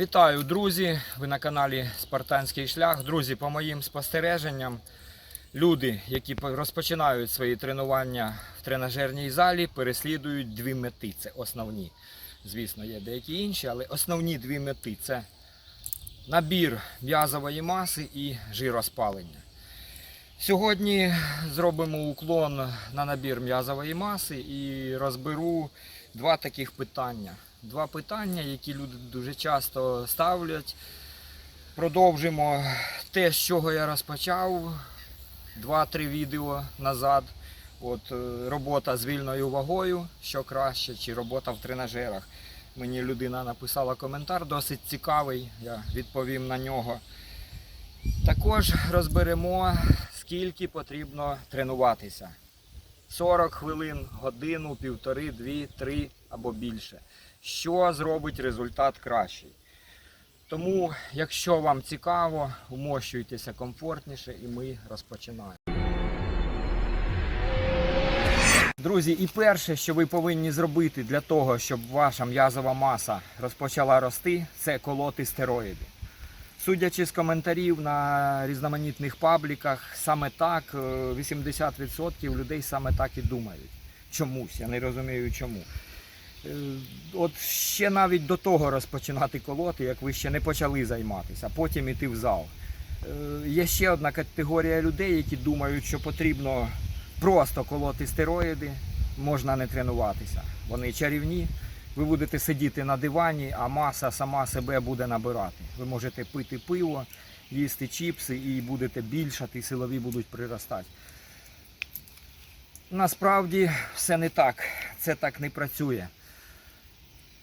Вітаю, друзі! Ви на каналі Спартанський шлях. Друзі, по моїм спостереженням, люди, які розпочинають свої тренування в тренажерній залі, переслідують дві мети. Це основні. Звісно, є деякі інші, але основні дві мети це набір м'язової маси і жироспалення. Сьогодні зробимо уклон на набір м'язової маси і розберу два таких питання. Два питання, які люди дуже часто ставлять. Продовжимо те, з чого я розпочав два-три відео назад. От е, робота з вільною вагою, що краще, чи робота в тренажерах. Мені людина написала коментар досить цікавий, я відповім на нього. Також розберемо, скільки потрібно тренуватися. 40 хвилин, годину, півтори, дві, три або більше. Що зробить результат кращий. Тому, якщо вам цікаво, умощуйтеся комфортніше і ми розпочинаємо. Друзі, і перше, що ви повинні зробити для того, щоб ваша м'язова маса розпочала рости, це колоти стероїди. Судячи з коментарів на різноманітних пабліках, саме так е, 80% людей саме так і думають. Чомусь, я не розумію чому. Е, От ще навіть до того розпочинати колоти, як ви ще не почали займатися, а потім іти в зал. Е, Є ще одна категорія людей, які думають, що потрібно просто колоти стероїди, можна не тренуватися. Вони чарівні. Ви будете сидіти на дивані, а маса сама себе буде набирати. Ви можете пити пиво, їсти чіпси і будете більшати, силові будуть приростати. Насправді все не так. Це так не працює.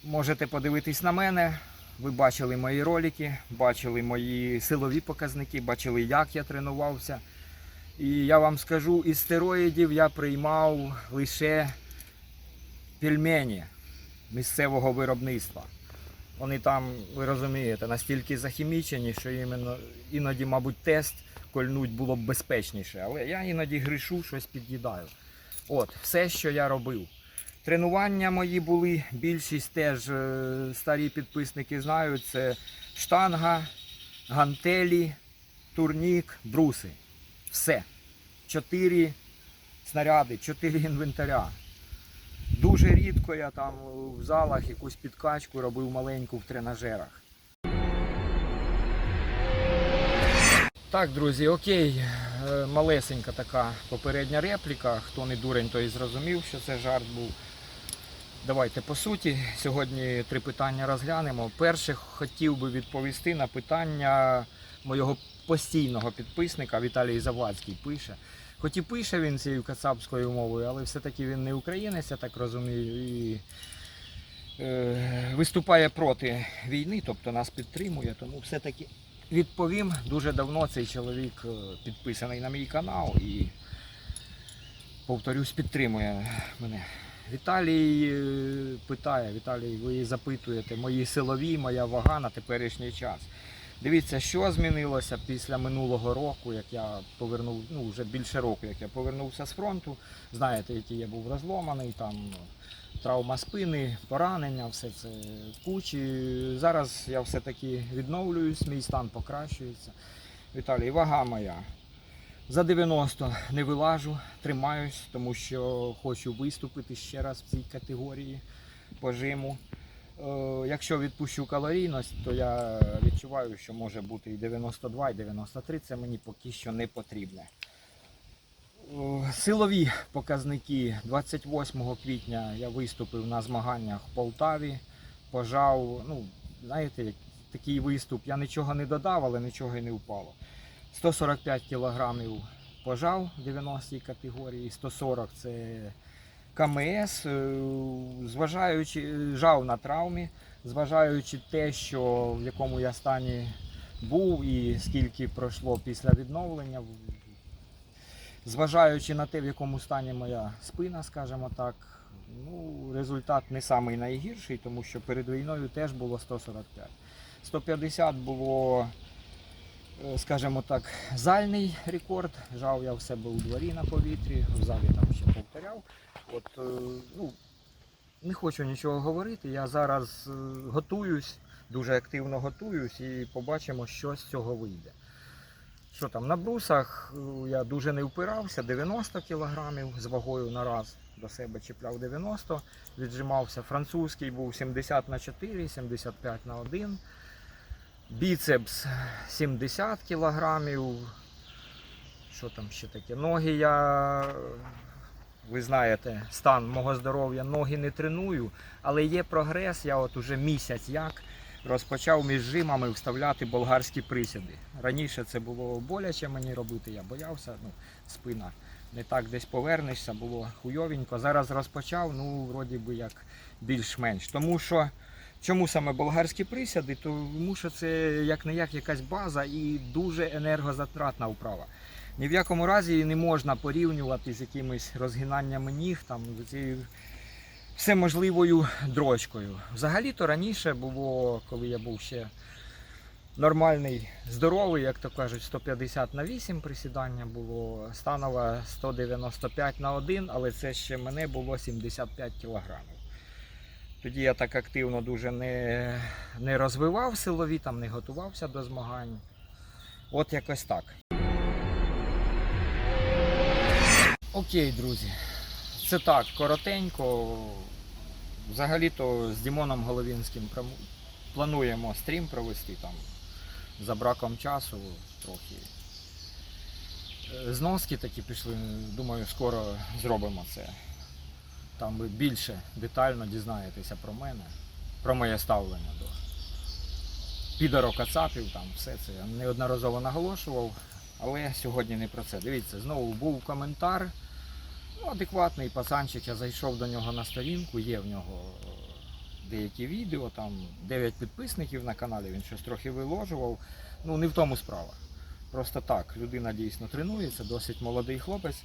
Можете подивитись на мене. Ви бачили мої ролики, бачили мої силові показники, бачили, як я тренувався. І я вам скажу, із стероїдів я приймав лише пельмені місцевого виробництва. Вони там, ви розумієте, настільки захімічені, що іменно іноді, мабуть, тест кольнуть було б безпечніше. Але я іноді грішу, щось під'їдаю. От, все, що я робив. Тренування мої були, більшість теж е, старі підписники знають, це штанга, гантелі, турнік, бруси. Все. Чотири снаряди, чотири інвентаря. Дуже рідко я там в залах якусь підкачку робив маленьку в тренажерах. Так, друзі, окей. Е, Малесенька така попередня репліка. Хто не дурень, той зрозумів, що це жарт був. Давайте по суті. Сьогодні три питання розглянемо. Перше хотів би відповісти на питання моєго постійного підписника Віталій Завадський пише. Хоч і пише він цією кацапською мовою, але все-таки він не українець, я так розумію, і е, виступає проти війни, тобто нас підтримує. Тому все-таки відповім. Дуже давно цей чоловік е, підписаний на мій канал і, повторюсь, підтримує мене. Віталій е, питає, Віталій, ви запитуєте мої силові, моя вага на теперішній час. Дивіться, що змінилося після минулого року, як я повернув, ну вже більше року, як я повернувся з фронту. Знаєте, який я був розломаний, там травма спини, поранення, все це кучі. Зараз я все-таки відновлююсь, мій стан покращується. Віталій, вага моя. За 90 не вилажу, тримаюсь, тому що хочу виступити ще раз в цій категорії по жиму. Е, Якщо відпущу калорійність, то я відчуваю, що може бути і 92, і 93. Це мені поки що не потрібне. Е, Силові показники 28 квітня я виступив на змаганнях в Полтаві. Пожав, ну, знаєте, такий виступ. Я нічого не додав, але нічого і не впало. 145 кілограмів пожав в 90 категорії, 140 це КМС, е, зважаючи, жав на травмі, зважаючи те, що в якому я стані був і скільки пройшло після відновлення, зважаючи на те, в якому стані моя спина, скажімо так, ну, результат не самий найгірший, тому що перед війною теж було 145. 150 було, скажімо так, зальний рекорд. Жав я в себе у дворі на повітрі, в залі там ще повторяв. От, е, ну, не хочу нічого говорити. Я зараз е, готуюсь дуже активно готуюсь і побачимо, що з цього вийде. Що там, на брусах е, я дуже не впирався, 90 кг з вагою на раз до себе чіпляв 90, віджимався. Французький був 70 на 4, 75 на 1. Біцепс 70 кг. Що там ще таке? Ноги я, ви знаєте, стан мого здоров'я, ноги не треную, але є прогрес. Я от уже місяць як розпочав між жимами вставляти болгарські присіди. Раніше це було боляче мені робити, я боявся, ну, спина не так десь повернешся, було хуйовенько. Зараз розпочав, ну, вроді би як більш-менш. Тому що чому саме болгарські присяди? Тому що це як не як якась база і дуже енергозатратна вправа. Ні в якому разі її не можна порівнювати з якимись розгинаннями ніг, там, з цією всеможливою дрочкою. Взагалі-то раніше було, коли я був ще нормальний, здоровий, як то кажуть, 150 на 8 присідання було, станова 195 на 1, але це ще мене було 75 кілограмів. Тоді я так активно дуже не, не розвивав силові, там не готувався до змагань. От якось так. Окей, друзі. Це так, коротенько. Взагалі-то з Дімоном Головінським плануємо стрім провести там за браком часу трохи. Е, Зноски такі пішли, думаю, скоро зробимо це. Там ви більше детально дізнаєтеся про мене, про моє ставлення до підарокацапів, там все це я неодноразово наголошував, але сьогодні не про це. Дивіться, знову був коментар. Ну, адекватний пацанчик, я зайшов до нього на сторінку, є в нього е, деякі відео, там 9 підписників на каналі, він щось трохи виложував. Ну, не в тому справа. Просто так, людина дійсно тренується, досить молодий хлопець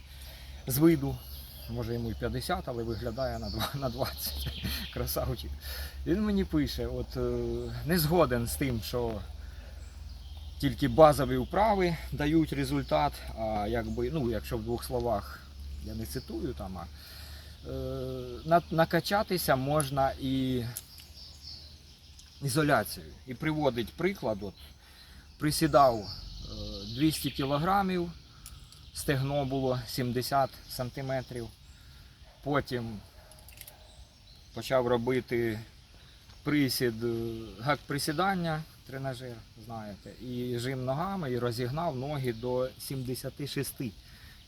з виду. Може йому й 50, але виглядає на два- на 20. Красавчик. Він мені пише, от е, не згоден з тим, що тільки базові вправи дають результат, а якби, ну, якщо в двох словах я не цитую там, а е, накачатися можна і ізоляцією. І приводить приклад, от, присідав е, 200 кілограмів, стегно було 70 сантиметрів, потім почав робити присід, е, гак присідання, тренажер, знаєте, і жим ногами, і розігнав ноги до 76.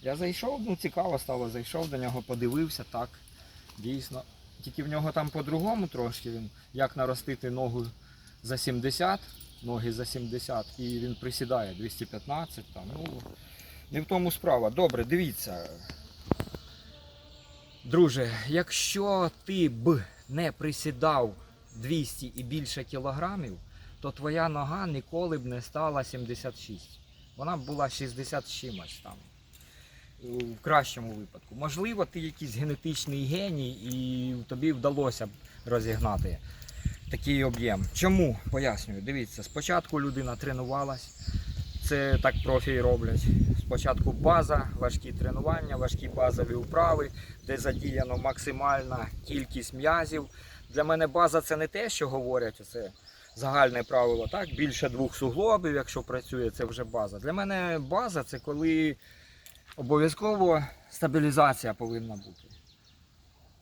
Я зайшов, ну цікаво стало, зайшов до нього, подивився, так, дійсно. Тільки в нього там по-другому трошки він, як наростити ногу за 70, ноги за 70, і він присідає 215, там, ну, не в тому справа. Добре, дивіться. Друже, якщо ти б не присідав 200 і більше кілограмів, то твоя нога ніколи б не стала 76. Вона б була 60 з чимось там в кращому випадку. Можливо, ти якийсь генетичний геній і тобі вдалося б розігнати такий об'єм. Чому? Пояснюю. Дивіться, спочатку людина тренувалась, це так профі роблять. Спочатку база, важкі тренування, важкі базові вправи, де задіяно максимальна кількість м'язів. Для мене база це не те, що говорять, це загальне правило. Так? Більше двох суглобів, якщо працює, це вже база. Для мене база це коли обов'язково стабілізація повинна бути.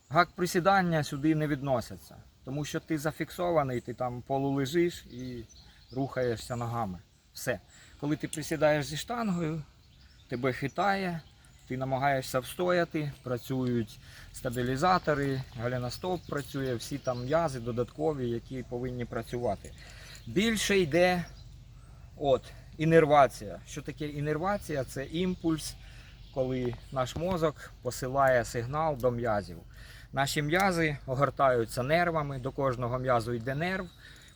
Гак присідання сюди не відносяться, тому що ти зафіксований, ти там полулежиш і рухаєшся ногами. Все. Коли ти присідаєш зі штангою, тебе хитає, ти намагаєшся встояти, працюють стабілізатори, галіностоп працює, всі там м'язи додаткові, які повинні працювати. Більше йде от, інервація. Що таке інервація? Це імпульс, коли наш мозок посилає сигнал до м'язів. Наші м'язи огортаються нервами, до кожного м'язу йде нерв,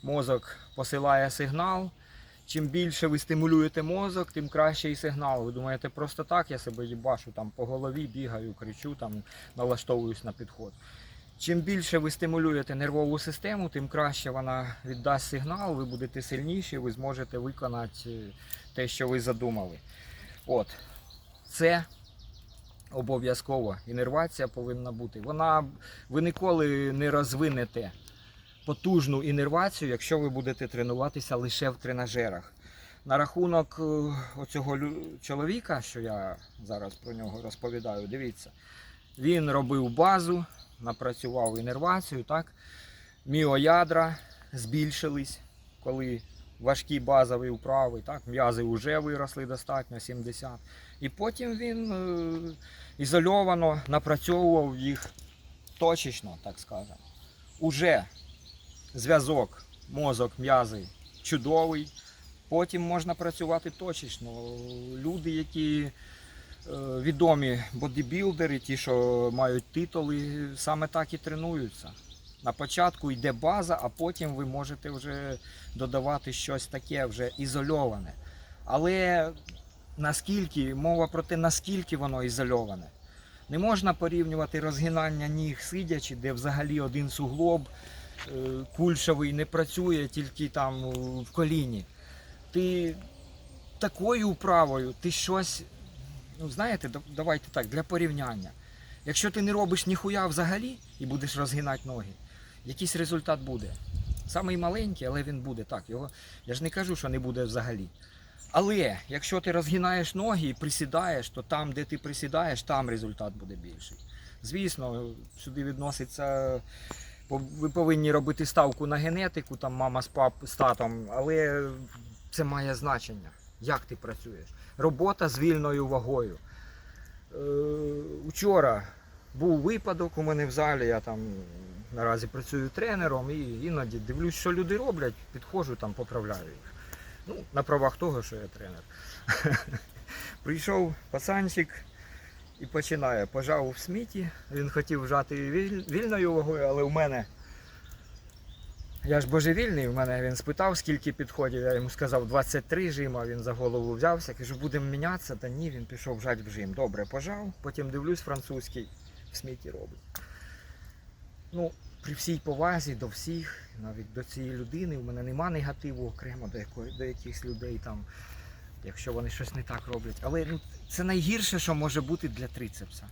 мозок посилає сигнал. Чим більше ви стимулюєте мозок, тим кращий сигнал. Ви думаєте, просто так я себе їбашу там по голові, бігаю, кричу, там, налаштовуюсь на підход. Чим більше ви стимулюєте нервову систему, тим краще вона віддасть сигнал, ви будете сильніші, ви зможете виконати е, те, що ви задумали. От. Це обов'язково. Інервація повинна бути. Вона ви ніколи не розвинете потужну інервацію, якщо ви будете тренуватися лише в тренажерах. На рахунок е, оцього чоловіка, що я зараз про нього розповідаю, дивіться, він робив базу, напрацював інервацію, так? міоядра збільшились, коли важкі базові вправи, так? м'язи вже виросли достатньо 70. І потім він е, ізольовано напрацьовував їх точечно, так скажемо. Уже зв'язок мозок, м'язи чудовий. Потім можна працювати точечно. Люди, які е, відомі бодібілдери, ті, що мають титули, саме так і тренуються. На початку йде база, а потім ви можете вже додавати щось таке вже ізольоване. Але наскільки, мова про те, наскільки воно ізольоване. Не можна порівнювати розгинання ніг сидячи, де взагалі один суглоб кульшовий не працює тільки там е, в коліні. Ти такою вправою, ти щось, ну знаєте, давайте так, для порівняння. Якщо ти не робиш ніхуя взагалі і будеш розгинати ноги, якийсь результат буде. Самий маленький, але він буде. Так, його, я ж не кажу, що не буде взагалі. Але якщо ти розгинаєш ноги і присідаєш, то там, де ти присідаєш, там результат буде більший. Звісно, сюди відноситься. Ви повинні робити ставку на генетику, там мама з пап з татом, але це має значення, як ти працюєш. Робота з вільною вагою. Е, Учора був випадок у мене в залі, я там наразі працюю тренером і іноді дивлюсь, що люди роблять, підходжу там, поправляю їх. Ну, на правах того, що я тренер. Прийшов пацанчик і починає. Пожав в сміті. Він хотів вжати віль- вільною вагою, але в мене. Я ж божевільний, в мене він спитав, скільки підходів. Я йому сказав 23 жима, він за голову взявся. Кажу, будемо мінятися. Та ні, він пішов вжати в жим. Добре, пожав, потім дивлюсь, французький в сміті робить. Ну, при всій повазі до всіх, навіть до цієї людини, у мене нема негативу окремо до, якої, до якихось людей там, якщо вони щось не так роблять. Але ну, це найгірше, що може бути для трицепса.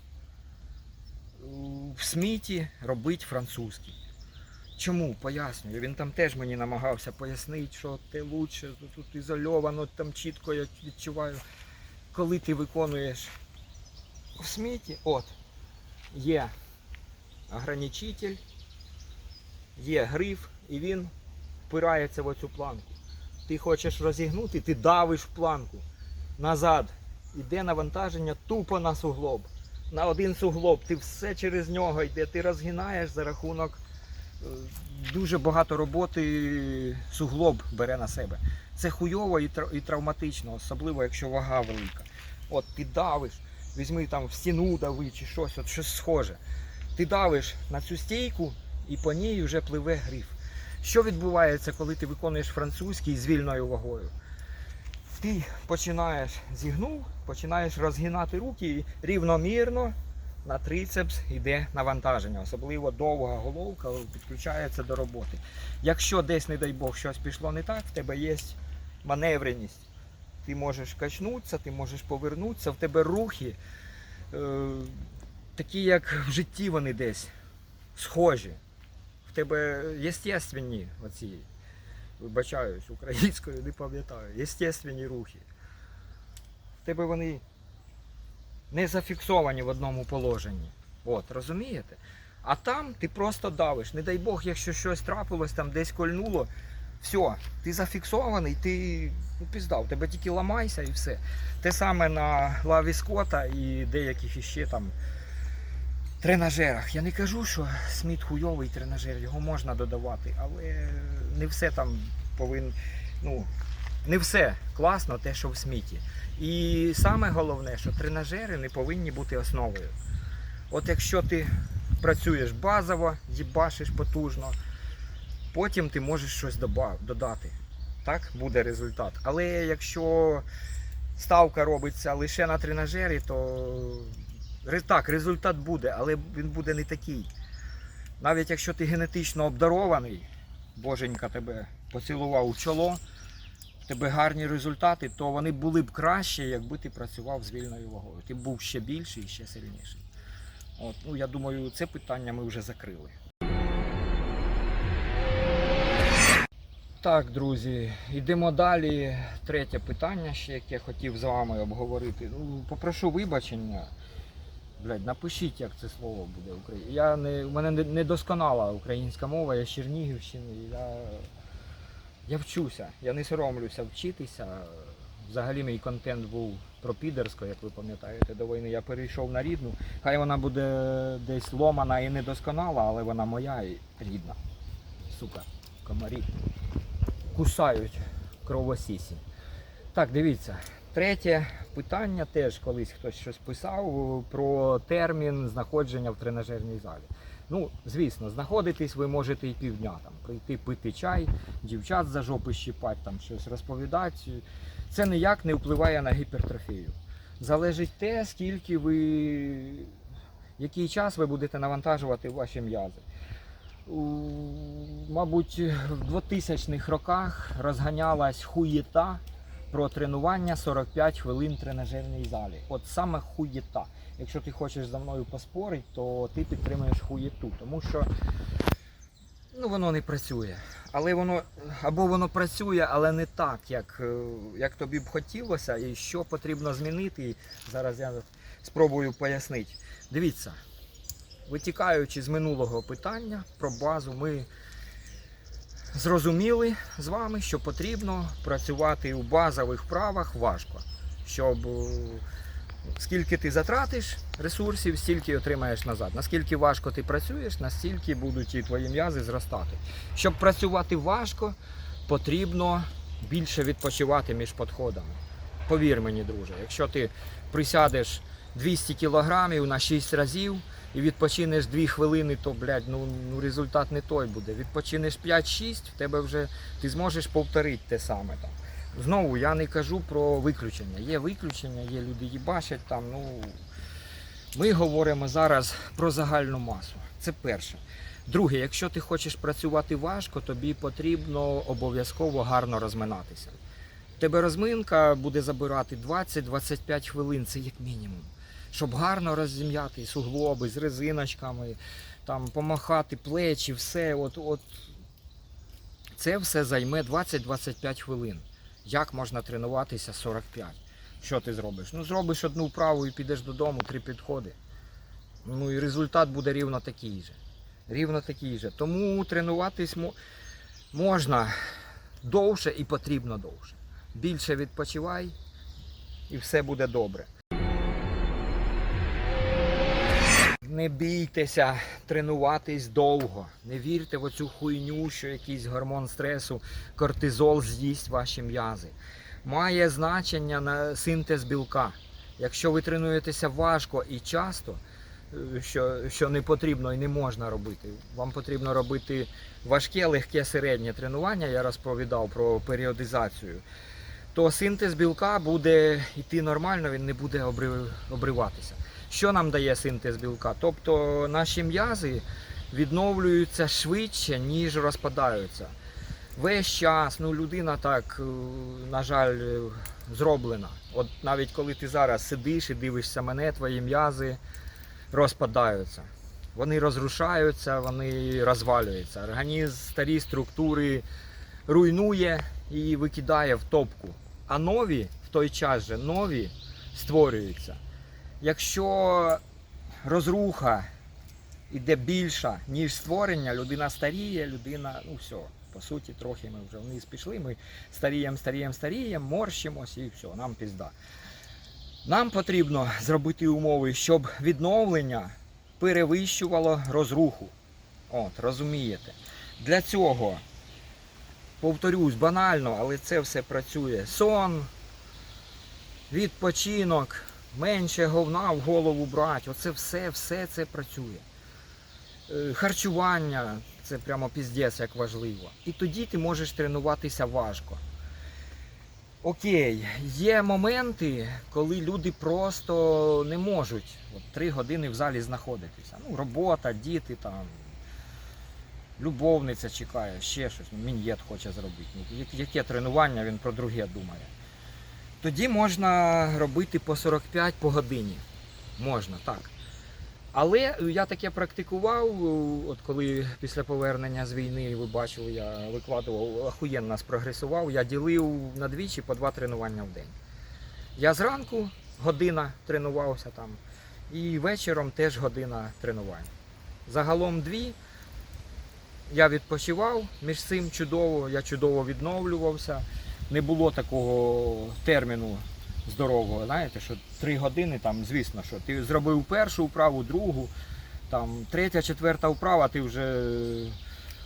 В сміті робить французький. Чому? Пояснюю. Він там теж мені намагався пояснити, що те лучше, тут, тут ізольовано, там чітко я відчуваю. Коли ти виконуєш в сміті, от, є ограничитель, є гриф, і він впирається в оцю планку. Ти хочеш розігнути, ти давиш планку. Назад. Іде навантаження тупо на суглоб. На один суглоб, ти все через нього йде, ти розгинаєш за рахунок е, дуже багато роботи суглоб бере на себе. Це хуйово і травматично, особливо якщо вага велика. От ти давиш, візьми там в стіну дави чи щось, от щось схоже. Ти давиш на цю стійку і по ній вже пливе гриф. Що відбувається, коли ти виконуєш французький з вільною вагою? Ти починаєш зігнув, починаєш розгинати руки і рівномірно на трицепс йде навантаження. Особливо довга головка підключається до роботи. Якщо десь, не дай Бог, щось пішло не так, в тебе є маневреність. Ти можеш качнутися, ти можеш повернутися, в тебе рухи е, такі, як в житті вони десь схожі. Тебе єстественні оці, вибачаюсь, українською не пам'ятаю, єстественні рухи. В тебе вони не зафіксовані в одному положенні. От, розумієте? А там ти просто давиш. Не дай Бог, якщо щось трапилось, там десь кольнуло, все, ти зафіксований, ти ну, пізда, у тебе тільки ламайся і все. Те саме на лаві Скотта і деяких іще там тренажерах. Я не кажу, що Сміт хуйовий тренажер, його можна додавати, але не все там повинно. Ну, не все класно, те, що в сміті. І саме головне, що тренажери не повинні бути основою. От якщо ти працюєш базово, їбашиш потужно, потім ти можеш щось додати. Так, буде результат. Але якщо ставка робиться лише на тренажері, то так, результат буде, але він буде не такий. Навіть якщо ти генетично обдарований, боженька тебе поцілував у чоло, в тебе гарні результати, то вони були б краще, якби ти працював з вільною вагою. Ти був ще більший і ще сильніший. От, ну, я думаю, це питання ми вже закрили. Так, друзі, йдемо далі. Третє питання, ще яке хотів з вами обговорити. Ну, попрошу вибачення. Блядь, напишіть, як це слово буде Украї- Я не, у мене не- недосконала українська мова, я з Чернігівщини. Я, я вчуся, я не соромлюся вчитися. Взагалі мій контент був про підерсько, як ви пам'ятаєте, до війни. Я перейшов на рідну. Хай вона буде десь ломана і недосконала, але вона моя і рідна. Сука, комарі кусають кровосісі. Так, дивіться. Третє питання теж колись хтось щось писав про термін знаходження в тренажерній залі. Ну, звісно, знаходитись ви можете і півдня там, прийти пити чай, дівчат за жопи щіпати, там щось розповідати. Це ніяк не впливає на гіпертрофію. Залежить те, скільки ви, який час ви будете навантажувати ваші м'язи. Мабуть, в 2000-х роках розганялась хуєта про тренування 45 хвилин в тренажерній залі. От саме хуєта. Якщо ти хочеш за мною поспорити, то ти підтримуєш хуєту, тому що ну, воно не працює. Але воно або воно працює, але не так, як, е, як тобі б хотілося, і що потрібно змінити. Зараз я спробую пояснити. Дивіться, витікаючи з минулого питання про базу, ми зрозуміли з вами, що потрібно працювати у базових вправах важко, щоб е, скільки ти затратиш ресурсів, стільки отримаєш назад. Наскільки важко ти працюєш, настільки будуть і твої м'язи зростати. Щоб працювати важко, потрібно більше відпочивати між підходами. Повір мені, друже, якщо ти присядеш 200 кілограмів на 6 разів і відпочинеш 2 хвилини, то блядь, ну, ну результат не той буде. Відпочинеш 5-6, в тебе вже ти зможеш повторити те саме там. Знову я не кажу про виключення. Є виключення, є люди їбачать там. Ну ми говоримо зараз про загальну масу. Це перше. Друге, якщо ти хочеш працювати важко, тобі потрібно обов'язково гарно розминатися. Тебе розминка буде забирати 20-25 хвилин, це як мінімум. Щоб гарно розім'яти суглоби з резиночками, там, помахати плечі, все. От, от. Це все займе 20-25 хвилин. Як можна тренуватися 45? Що ти зробиш? Ну, зробиш одну вправу і підеш додому, три підходи. Ну і результат буде рівно такий же. Рівно такий же. Тому тренуватись можна довше і потрібно довше. Більше відпочивай і все буде добре. Не бійтеся тренуватись довго. Не вірте в оцю хуйню, що якийсь гормон стресу, кортизол з'їсть ваші м'язи. Має значення на синтез білка. Якщо ви тренуєтеся важко і часто, е, що, що не потрібно і не можна робити, вам потрібно робити важке, легке, середнє тренування. Я розповідав про періодизацію. То синтез білка буде йти нормально, він не буде обриватися. Що нам дає синтез білка? Тобто наші м'язи відновлюються швидше, ніж розпадаються. Весь час, ну людина так, е, на жаль, е, зроблена. От навіть коли ти зараз сидиш і дивишся мене, твої м'язи розпадаються. Вони розрушаються, вони розвалюються. Організм старі структури руйнує і викидає в топку. А нові в той час же нові створюються. Якщо розруха іде більша, ніж створення, людина старіє, людина, ну все, по суті, трохи ми вже вниз пішли, ми старіємо, старіємо, старіємо, морщимось і все, нам пізда. Нам потрібно зробити умови, щоб відновлення перевищувало розруху. От, розумієте. Для цього, повторюсь, банально, але це все працює. Сон, відпочинок, менше говна в голову брати. Оце все, все це працює. Е, Харчування це прямо піздець як важливо. І тоді ти можеш тренуватися важко. Окей, є моменти, коли люди просто не можуть три години в залі знаходитися. Ну, робота, діти там, любовниця чекає, ще щось, мін'єт хоче зробити. Ну, Яке тренування, він про друге думає. Тоді можна робити по 45 по годині. Можна, так. Але я таке практикував, от коли після повернення з війни, ви бачили, я викладував, охуєнно спрогресував, я ділив на двічі по два тренування в день. Я зранку година тренувався там, і вечором теж година тренувань. Загалом дві. Я відпочивав між цим чудово, я чудово відновлювався. Не було такого терміну здорового, знаєте, що три години, там, звісно, що ти зробив першу вправу, другу, там, третя, четверта вправа, ти вже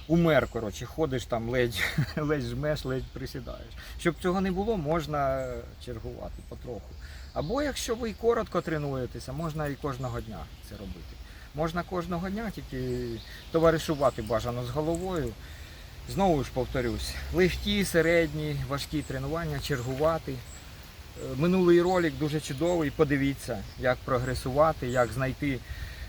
умер, коротше, ходиш там, ледь, ледь жмеш, ледь присідаєш. Щоб цього не було, можна чергувати потроху. Або якщо ви коротко тренуєтеся, можна і кожного дня це робити. Можна кожного дня, тільки товаришувати бажано з головою. Знову ж повторюсь, легкі, середні, важкі тренування, чергувати. Е, Минулий ролик дуже чудовий. Подивіться, як прогресувати, як знайти,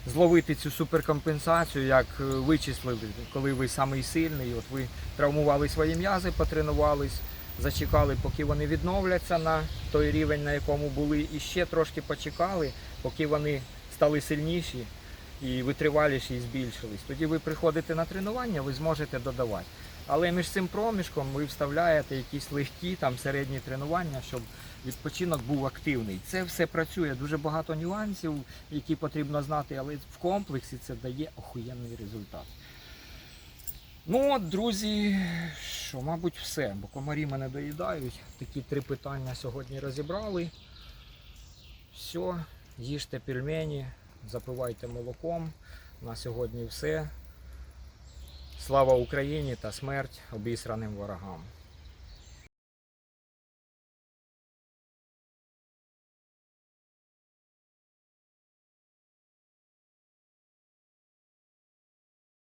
зловити цю суперкомпенсацію, як е, вичислити, коли ви самий сильний. От ви травмували свої м'язи, потренувались, зачекали, поки вони відновляться на той рівень, на якому були, і ще трошки почекали, поки вони стали сильніші і витриваліші і збільшились. Тоді ви приходите на тренування, ви зможете додавати. Але між цим проміжком ви вставляєте якісь легкі там середні тренування, щоб відпочинок був активний. Це все працює, дуже багато нюансів, які потрібно знати, але в комплексі це дає охуєнний результат. Ну от, друзі, що, мабуть, все, бо комарі мене доїдають. Такі три питання сьогодні розібрали. Все, їжте пельмені, запивайте молоком. На сьогодні все. Слава Україні та смерть обісраним ворогам.